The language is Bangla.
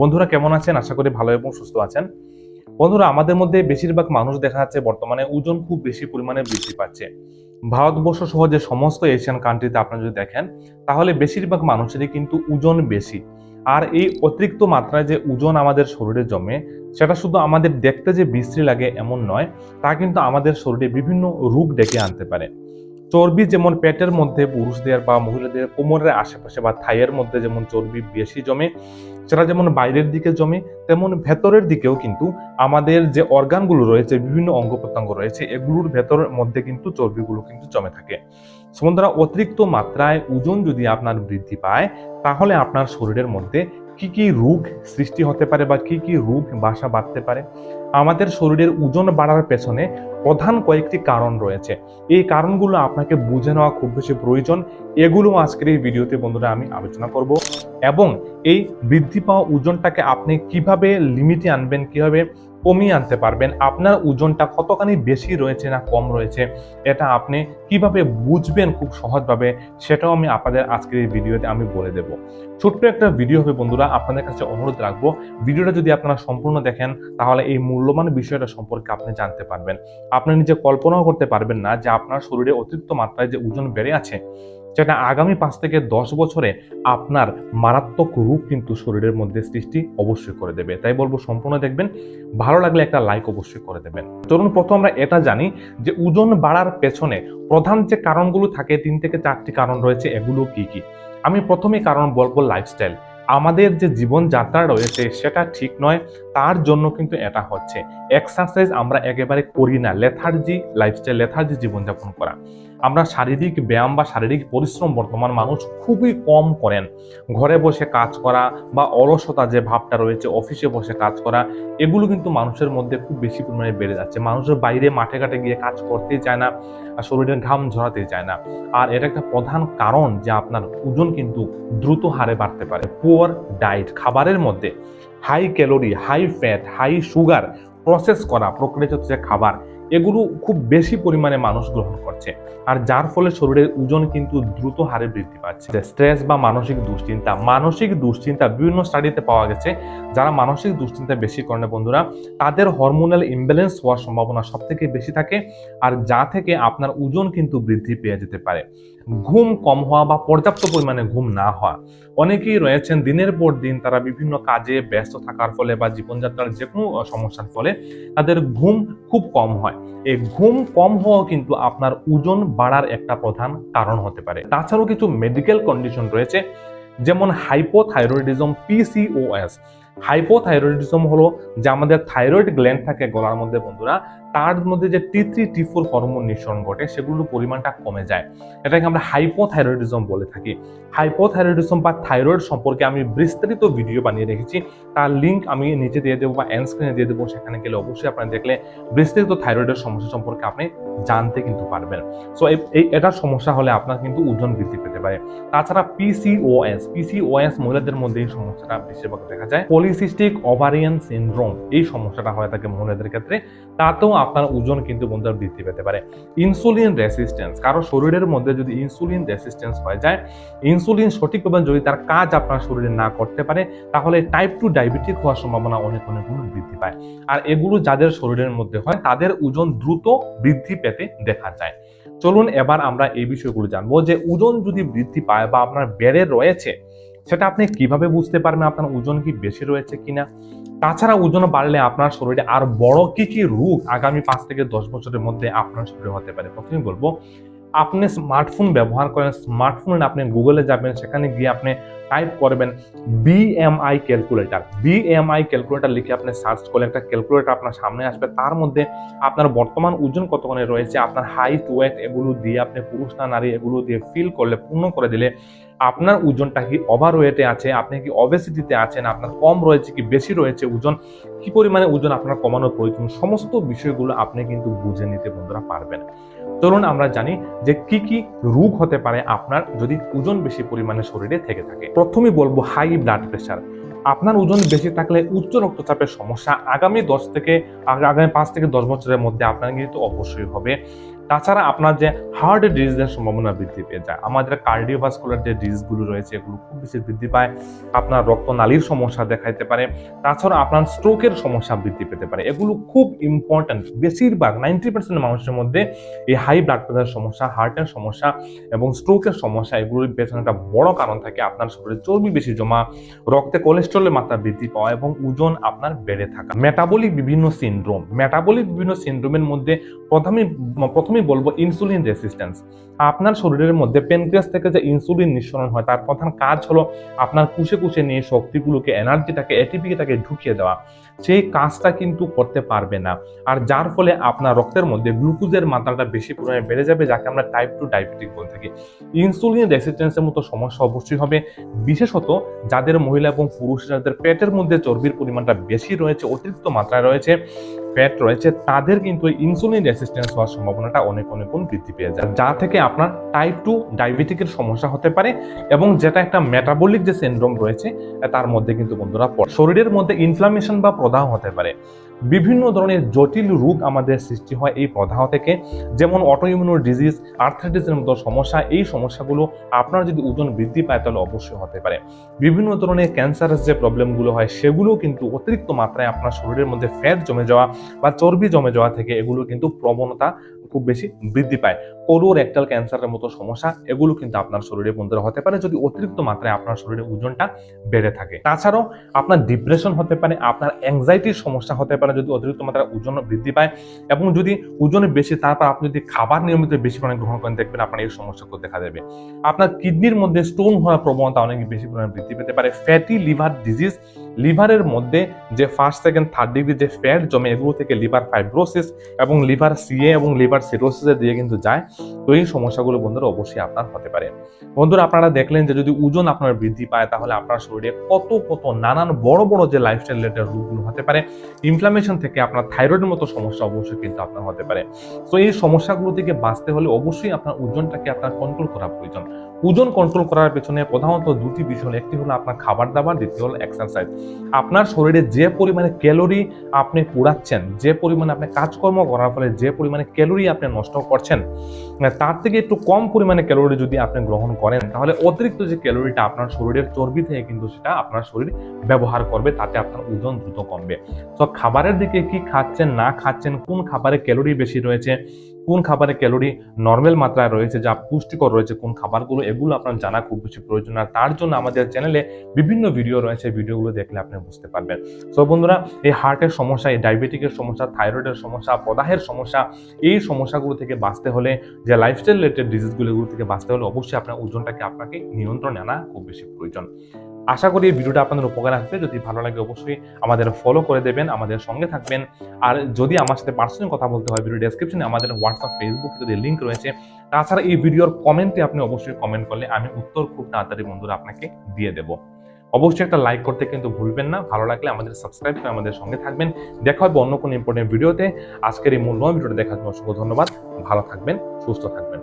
বন্ধুরা কেমন আছেন? আশা করি ভালো এবং সুস্থ আছেন। বন্ধুরা, আমাদের মধ্যে বেশিরভাগ মানুষ দেখা যাচ্ছে বর্তমানে ওজন খুব বেশি পরিমাণে বৃদ্ধি পাচ্ছে। ভারতবর্ষ সহ যে সমস্ত এশিয়ান কান্ট্রিতে আপনারা যদি দেখেন, তাহলে বেশিরভাগ মানুষেরই কিন্তু ওজন বেশি। আর এই অতিরিক্ত মাত্রায় যে ওজন আমাদের শরীরে জমে, সেটা শুধু আমাদের দেখতে যে বিশ্রী লাগে এমন নয়, তা কিন্তু আমাদের শরীরে বিভিন্ন রোগ ডেকে আনতে পারে। চর্বি যেমন পেটের মধ্যে পুরুষদের বা মহিলাদের কোমরের আশেপাশে বা থাইয়ের মধ্যে যেমন চর্বি বেশি জমে, সেটা যেমন বাইরের দিকে জমে, তেমন ভেতরের দিকেও কিন্তু আমাদের যে অর্গানগুলো রয়েছে, বিভিন্ন অঙ্গ প্রত্যঙ্গ রয়েছে, এগুলোর ভেতরের মধ্যে কিন্তু চর্বিগুলো কিন্তু জমে থাকে। সমুদ্রা অতিরিক্ত মাত্রায় ওজন যদি আপনার বৃদ্ধি পায়, তাহলে আপনার শরীরের মধ্যে কি কি রোগ সৃষ্টি হতে পারে বা কি কি রোগ বাসা বাঁধতে পারে? আমাদের শরীরের ওজন বাড়ার পেছনে প্রধান কয়েকটি কারণ রয়েছে। এই কারণগুলো আপনাকে বুঝে নেওয়া খুব বেশি প্রয়োজন। এগুলো আজকের এই ভিডিওতে বন্ধুরা আমি আলোচনা করব এবং এই বৃদ্ধি পাওয়া ওজনটাকে আপনি কীভাবে লিমিটে আনবেন, কীভাবে কমিয়ে আনতে পারবেন। আপনার ওজনটা কতখানি বেশি রয়েছে না কম রয়েছে, এটা আপনি কীভাবে বুঝবেন খুব সহজভাবে, সেটাও আমি আপনাদের আজকের এই ভিডিওতে আমি বলে দেব। ছোট্ট একটা ভিডিও হবে বন্ধুরা, আপনাদের কাছে অনুরোধ রাখব, ভিডিওটা যদি আপনারা সম্পূর্ণ দেখেন, তাহলে এই মূল্যবান বিষয়টা সম্পর্কে আপনি জানতে পারবেন। আপনি নিজে কল্পনাও করতে পারবেন না যে আপনার শরীরে অতিরিক্ত মাত্রায় যে ওজন বেড়ে আছে সেটা আগামী পাঁচ থেকে দশ বছরে আপনার মারাত্মক রূপ কিন্তু শরীরের মধ্যে সৃষ্টি অবশ্যই করে দেবে। তাই বলব সম্পূর্ণ দেখবেন, ভালো লাগলে একটা লাইক অবশ্যই করে দেবেন। চলুন, প্রথম আমরা এটা জানি যে ওজন বাড়ার পেছনে প্রধান যে কারণগুলো থাকে, তিন থেকে চারটি কারণ রয়েছে, এগুলো কি কি? আমি প্রথমে কারণ বলব লাইফস্টাইল আমাদের যে জীবনযাত্রা রয়েছে, সেটা ঠিক নয়, তার জন্য কিন্তু এটা হচ্ছে। এক্সারসাইজ আমরা একেবারে করি না লেথার্জি লাইফস্টাইল লেথার্জি জীবনযাপন করা। আমরা শারীরিক ব্যায়াম বা শারীরিক পরিশ্রম বর্তমান মানুষ খুবই কম করেন। ঘরে বসে কাজ করা বা অলসতা যে ভাবটা রয়েছে, অফিসে বসে কাজ করা, এগুলো কিন্তু মানুষের মধ্যে খুব বেশি পরিমাণে বেড়ে যাচ্ছে। মানুষের বাইরে মাঠে ঘাটে গিয়ে কাজ করতেই চায় না আর শরীরের ঘাম ঝরাতে চায় না। আর এটা একটা প্রধান কারণ যে আপনার ওজন কিন্তু দ্রুত হারে বাড়তে পারে। পুয়ার ডায়েট, খাবারের মধ্যে high calorie high fat high sugar process করা, প্রক্রিয়াজাত যে খাবার এগুলো খুব বেশি পরিমাণে মানুষ গ্রহণ করছে। আর যার ফলে শরীরের ওজন কিন্তু দ্রুত হারে বৃদ্ধি পাচ্ছে। স্ট্রেস বা মানসিক দুশ্চিন্তা মানসিক দুশ্চিন্তা বিভিন্ন স্টাডিতে পাওয়া গেছে। যারা মানসিক দুশ্চিন্তা বেশি করেন বন্ধুরা, তাদের হরমোনাল ইমব্যালেন্স হওয়ার সম্ভাবনা সব থেকে বেশি থাকে আর যা থেকে আপনার ওজন কিন্তু বৃদ্ধি পেয়ে যেতে পারে। ঘুম কম হওয়া বা পর্যাপ্ত পরিমাণে ঘুম না হওয়া। অনেকেই রয়েছেন দিনের পর দিন তারা বিভিন্ন কাজে ব্যস্ত থাকার ফলে বা জীবনযাত্রার যে কোনো সমস্যার ফলে তাদের ঘুম খুব কম হয়। এই ঘুম কম হওয়া কিন্তু আপনার ওজন বাড়ার একটা প্রধান কারণ হতে পারে। তাছাড়াও কিছু মেডিকেল কন্ডিশন রয়েছে, যেমন হাইপোথাইরয়েডিজম পিসিওএস হাইপোথাইরয়েডিজম হলো যে আমাদের থাইরয়েড গ্ল্যান্ড থাকে গলার মধ্যে, বন্ধুরা, তার মধ্যে যে T three T four hormone নিঃসরণ ঘটে, সেগুলোর পরিমাণটা কমে যায়। এটাকে আমরা হাইপোথাইরয়েডিজম বলে থাকি। হাইপোথাইরয়েডিজম বা থাইরয়েড সম্পর্কে আমি বিস্তারিত ভিডিও বানিয়ে রেখেছি। তার লিঙ্ক আমি নিচে দিয়ে দেবো বা এন্ড দিয়ে দেবো, সেখানে গেলে অবশ্যই আপনারা দেখলে বিস্তারিত থাইরয়েডের সমস্যা সম্পর্কে আপনি জানতে কিন্তু পারবেন। সো এই এটার সমস্যা হলে আপনার কিন্তু ওজন বৃদ্ধি পেতে পারে। তাছাড়া পিসিওএস পিসিওএস মহিলাদের মধ্যে এই সমস্যাটা বেশিরভাগ দেখা যায়। পলিসিস্টিক ওভারিয়ান সিনড্রোম এই সমস্যাটা হয়ে থাকে মহিলাদের ক্ষেত্রে, তাতেও আপনার ওজন কিন্তু বন্ধুরা বৃদ্ধি পেতে পারে। ইনসুলিন রেসিস্টেন্স কারও শরীরের মধ্যে যদি ইনসুলিন রেসিস্টেন্স হয়ে যায়, ইনসুলিন সঠিকভাবে যদি তার কাজ আপনার শরীরে না করতে পারে, তাহলে টাইপ টু ডায়াবেটিক হওয়ার সম্ভাবনা অনেক অনেক গুণ বৃদ্ধি পায়। আর এগুলো যাদের শরীরের মধ্যে হয়, তাদের ওজন দ্রুত বৃদ্ধি পেতে দেখা যায়। চলুন এবার আমরা এই বিষয়গুলো জানব যে ওজন যদি বৃদ্ধি পায় বা আপনার বেড়ে রয়েছে সেটা আপনি কীভাবে বুঝতে পারবেন? আপনার ওজন কি বেশি রয়েছে কিনা? তাছাড়া ওজন বাড়লে আপনার শরীরে আর বড় কি কি রোগ আগামী পাঁচ থেকে দশ বছরের মধ্যে আপনার শরীরে হতে পারে? প্রথমে বলব, আপনি স্মার্টফোন ব্যবহার করেন। স্মার্টফোন আপনি গুগলে যাবেন, সেখানে গিয়ে আপনি টাইপ করবেন বিএমআই ক্যালকুলেটর বিএমআই ক্যালকুলেটর লিখে আপনি সার্চ করলে একটা ক্যালকুলেটর আপনার সামনে আসবে। তার মধ্যে আপনার বর্তমান ওজন কতখানি রয়েছে, আপনার হাইট ওয়েট এগুলো দিয়ে আপনি পুরুষ না নারী এগুলো দিয়ে ফিল করলে, পূর্ণ করে দিলে আপনার ওজনটা কি ওভার ওয়েটে আছে, আপনি কি অবেসিটিতে আছেন, আপনার কম রয়েছে কি বেশি রয়েছে ওজন, কি পরিমাণে ওজন আপনার কমানোর প্রয়োজন, সমস্ত বিষয়গুলো আপনি কিন্তু বুঝে নিতে বন্ধুরা পারবেন। চলুন আমরা জানি যে কি কি রোগ হতে পারে আপনার যদি ওজন বেশি পরিমাণে শরীরে থেকে থাকে। প্রথমেই বলব হাই ব্লাড প্রেশার আপনার ওজন বেশি থাকলে উচ্চ রক্তচাপের সমস্যা আগামী দশ থেকে আগামী পাঁচ থেকে দশ বছরের মধ্যে আপনার কিন্তু অবশ্যই হবে। তাছাড়া আপনার যে হার্ট ডিজিজের সম্ভাবনা বৃদ্ধি পেয়ে যায়, আমাদের কার্ডিওভাস্কুলার যে ডিজিজগুলো রয়েছে, এগুলো খুব বেশি বৃদ্ধি পায়, আপনার রক্তনালীর সমস্যা দেখাইতে পারে, তাছাড়া আপনার স্ট্রোকের সমস্যা বৃদ্ধি পেতে পারে। এগুলো খুব ইম্পর্ট্যান্ট বেশিরভাগ নাইনটি পার্সেন্ট মানুষের মধ্যে এই হাই ব্লাড প্রেশার সমস্যা হার্টের সমস্যা এবং স্ট্রোকের সমস্যা, এগুলোর পেছনে একটা বড় কারণ থাকে, আপনার শরীরে চর্বি বেশি জমা, রক্তে কোলেস্ট্রলের মাত্রা বৃদ্ধি পাওয়া এবং ওজন আপনার বেড়ে থাকা। মেটাবলিক বিভিন্ন সিনড্রোম মেটাবলিক বিভিন্ন সিনড্রোমের মধ্যে প্রথমে প্রথমে প্রথমেই বলব ইনসুলিন রেসিস্ট্যান্স আপনার শরীরের মধ্যে পেনক্রিয়াস থেকে যে ইনসুলিন নিঃসরণ হয়, তার প্রধান কাজ হলো আপনার কুশে কুশে নিয়ে শক্তিগুলোকে এনার্জিটাকে এটিপিটাকে ঢুকিয়ে দেওয়া। সেই কাজটা কিন্তু করতে পারবে না। আর যার ফলে আপনার রক্তের মধ্যে গ্লুকোজের মাত্রাটা বেশি পরিমাণে বেড়ে যাবে, যাকে আমরা টাইপ টু ডায়াবেটিক বলে থাকি। ইনসুলিন রেসিস্ট্যান্সের মতো সমস্যা অবশ্যই হবে। বিশেষত যাদের মহিলা এবং পুরুষ, যাদের পেটের মধ্যে চর্বির পরিমাণটা বেশি রয়েছে, অতিরিক্ত মাত্রায় রয়েছে ফ্যাট রয়েছে, তাদের কিন্তু ইনসুলিন রেসিস্ট্যান্স হওয়ার সম্ভাবনাটা অনেক অনেক গুণ বৃদ্ধি পেয়ে যায় যা থেকে আপনার টাইপ টু ডায়াবেটিকের সমস্যা হতে পারে এবং যেটা একটা মেটাবলিক যে সিন্ড্রোম রয়েছে, তার মধ্যে কিন্তু বন্ধুরা। শরীরের মধ্যে ইনফ্লামেশন বা প্রদাহ হতে পারে বিভিন্ন ধরনের জটিল রোগ আমাদের সৃষ্টি হয় এই প্রদাহ থেকে, যেমন অটোইমিউনো ডিজিজ আর্থাইটিসের মতো সমস্যা, এই সমস্যাগুলো আপনার যদি ওজন বৃদ্ধি পায় তাহলে অবশ্যই হতে পারে। বিভিন্ন ধরনের ক্যান্সারের যে প্রবলেমগুলো হয়, সেগুলো কিন্তু অতিরিক্ত মাত্রায় আপনার শরীরের মধ্যে ফ্যাট জমে যাওয়া বা চর্বি জমে যাওয়া থেকে এগুলো কিন্তু প্রবণতা খুব বেশি বৃদ্ধি পায়। কোরোর রেক্টাল ক্যান্সারের মতো সমস্যা, এগুলো কিন্তু আপনার শরীরে বন্ধুরা হতে পারে যদি অতিরিক্ত মাত্রায় আপনার শরীরে ওজনটা বেড়ে থাকে। তাছাড়াও আপনার ডিপ্রেশন হতে পারে, আপনার অ্যাংজাইটির সমস্যা হতে পারে যদি অতিরিক্ত মাত্রায় ওজন বৃদ্ধি পায় এবং যদি ওজনে বেশি, তারপর আপনি যদি খাবার নিয়মিত বেশি পরিমাণে গ্রহণ করেন, দেখবেন আপনার এই সমস্যাগুলো দেখা দেবে। আপনার কিডনির মধ্যে স্টোন হওয়ার প্রবণতা অনেক বেশি পরিমাণে বৃদ্ধি পেতে পারে। ফ্যাটি লিভার ডিজিজ লিভারের মধ্যে যে ফার্স্ট সেকেন্ড থার্ড ডিগ্রি যে ফ্যাট জমে, এগুলো থেকে লিভার ফাইব্রোসিস এবং লিভার সিএ এবং লিভার সিরোসিসের দিয়ে কিন্তু যায়। তো এই সমস্যাগুলো বন্ধুরা অবশ্যই আপনার হতে পারে। বন্ধুরা, আপনারা দেখলেন যে যদি ওজন আপনার বৃদ্ধি পায়, তাহলে আপনার শরীরে কত কত নানান বড় বড় যে লাইফস্টাইল রিলেটেড রোগগুলো হতে পারে। ইনফ্লামেশন থেকে আপনার থাইরয়েডের মতো সমস্যা অবশ্যই কিন্তু আপনার হতে পারে। তো এই সমস্যাগুলো থেকে বাঁচতে হলে অবশ্যই আপনার ওজনটাকে আপনার কন্ট্রোল করা প্রয়োজন। ওজন কন্ট্রোল করার পেছনে প্রধানত দুটি বিষয় একটি হলো আপনার খাবার দাবার, দ্বিতীয় হলো এক্সারসাইজ আপনার শরীরে যে পরিমাণে ক্যালোরি আপনি পোড়াচ্ছেন, যে পরিমাণে আপনি কাজকর্ম করার ফলে যে পরিমাণে ক্যালোরি আপনি নষ্ট করছেন তার থেকে একটু কম পরিমাণে ক্যালোরি যদি আপনি গ্রহণ করেন, তাহলে অতিরিক্ত যে ক্যালোরিটা আপনার শরীরের চর্বি থেকে কিন্তু সেটা আপনার শরীর ব্যবহার করবে, তাতে আপনার ওজন দ্রুত কমবে। তো খাবারের দিকে কি খাচ্ছেন, না খাচ্ছেন, কোন খাবারে ক্যালোরি বেশি রয়েছে কোন খাবারে ক্যালোরি নর্মাল মাত্রায় রয়েছে, যা পুষ্টিকর রয়েছে, কোন খাবারগুলো, এগুলো আপনার জানা খুব বেশি প্রয়োজন। আর তার জন্য আমাদের চ্যানেলে বিভিন্ন ভিডিও রয়েছে ভিডিওগুলো দেখলে আপনি বুঝতে পারবেন। সো বন্ধুরা, এই হার্টের সমস্যা, এই ডায়াবেটিকের সমস্যা থাইরয়েডের সমস্যা প্রদাহের সমস্যা, এই সমস্যাগুলো থেকে বাঁচতে হলে, যে লাইফস্টাইল রিলেটেড ডিজিজগুলো থেকে বাঁচতে হলে অবশ্যই আপনার ওজনটাকে আপনাকে নিয়ন্ত্রণে আনা খুব বেশি প্রয়োজন। আশা করি এই ভিডিওটা আপনাদের উপকার আসবে যদি ভালো লাগে অবশ্যই আমাদের ফলো করে দেবেন, আমাদের সঙ্গে থাকবেন। আর যদি আমার সাথে পার্সোনাল কথা বলতে হয় ভিডিও ডেসক্রিপশনে আমাদের হোয়াটসঅ্যাপ ফেসবুক যদি লিঙ্ক রয়েছে, তাছাড়া এই ভিডিওর কমেন্টে আপনি অবশ্যই কমেন্ট করলে আমি উত্তর খুব তাড়াতাড়ি বন্ধুরা আপনাকে দিয়ে দেবো। অবশ্যই একটা লাইক করতে কিন্তু ভুলবেন না। ভালো লাগলে আমাদের সাবস্ক্রাইব করে আমাদের সঙ্গে থাকবেন। দেখা হবে অন্য কোনো ইম্পর্টেন্ট ভিডিওতে আজকের এই মূল্যবান ভিডিওটা দেখার জন্য অসংখ্য ধন্যবাদ। ভালো থাকবেন, সুস্থ থাকবেন।